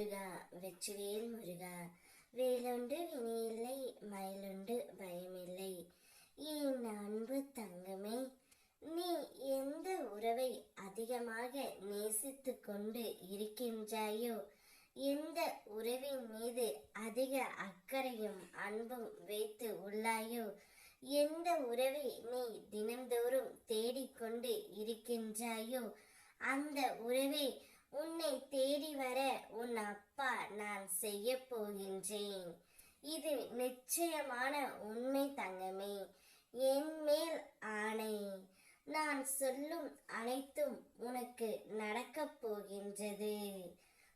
முருகா வெற்றிவேல் முருகா. வேலுண்டு வினையில்லை மயிலுண்டு பயமில்லை. என் அன்பு தங்கமே? நீ எந்த உறவை அதிகமாக நேசித்து கொண்டு இருக்கின்றாயோ எந்த உறவின் மீது அதிக அக்கறையும் அன்பும் வைத்து உள்ளாயோ எந்த உறவை நீ தினந்தோறும் தேடிக்கொண்டு இருக்கின்றாயோ அந்த உறவை உன்னை தேடி வர நான் செய்ய போகின்றேன். இது நிச்சயமான உண்மை தங்கமே. என் மேல் ஆணை. நான் சொல்லும் அனைத்தும் உனக்கு நடக்கப் போகின்றது.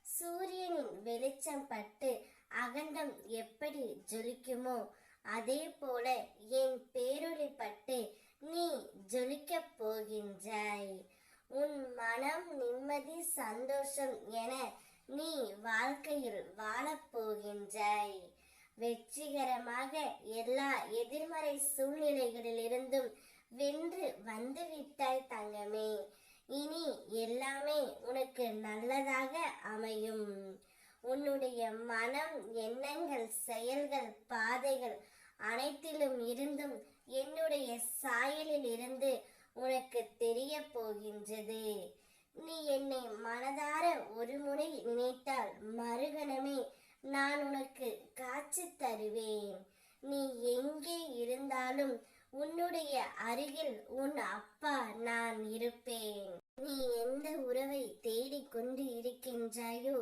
சூரியனின் வெளிச்சம் பட்டு அகண்டம் எப்படி ஜொலிக்குமோ அதே போல என் பேரொளி பட்டு நீ ஜொலிக்கப் போகின்றாய். உன் மனம் நிம்மதி சந்தோஷம் என நீ வாழ்க்கையில் வாழப்போகின்றாய். வெற்றிகரமாக எல்லா எதிர்மறை சூழ்நிலைகளிலிருந்தும் வென்று வந்துவிட்டாய் தங்கமே. இனி எல்லாமே உனக்கு நல்லதாக அமையும். உன்னுடைய மனம் எண்ணங்கள் செயல்கள் பாதைகள் அனைத்திலும் இருந்தும் என்னுடைய சாயலில் இருந்து உனக்கு தெரிய போகின்றது. நீ என்னை மனதார ஒரு முறை நினைத்தால் மறுகணமே நான் உனக்கு காட்சி தருவேன். நீ எங்கே இருந்தாலும் உன்னுடைய அருகில் உன் அப்பா நான் இருப்பேன். நீ எந்த உறவை தேடிக்கொண்டு இருக்கின்றாயோ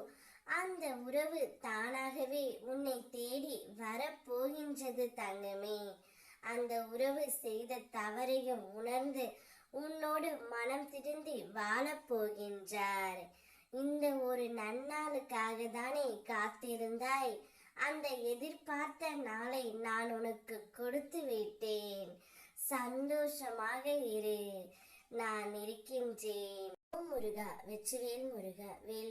அந்த உறவு தானாகவே உன்னை தேடி வரப்போகின்றது தங்கமே. அந்த உறவு செய்த தவறையும் உணர்ந்து உன்னோடு மனம் திருந்தி வாழப் போகின்றார் இந்த ஒரு நன்னாளுக்காக தானே காத்திருந்தாய். அந்த எதிர்பார்த்த நாளை நான் உனக்கு கொடுத்து விட்டேன். சந்தோஷமாக இரு. நான் இருக்கின்றேன். முருகா வெற்றிவேல் முருகா வே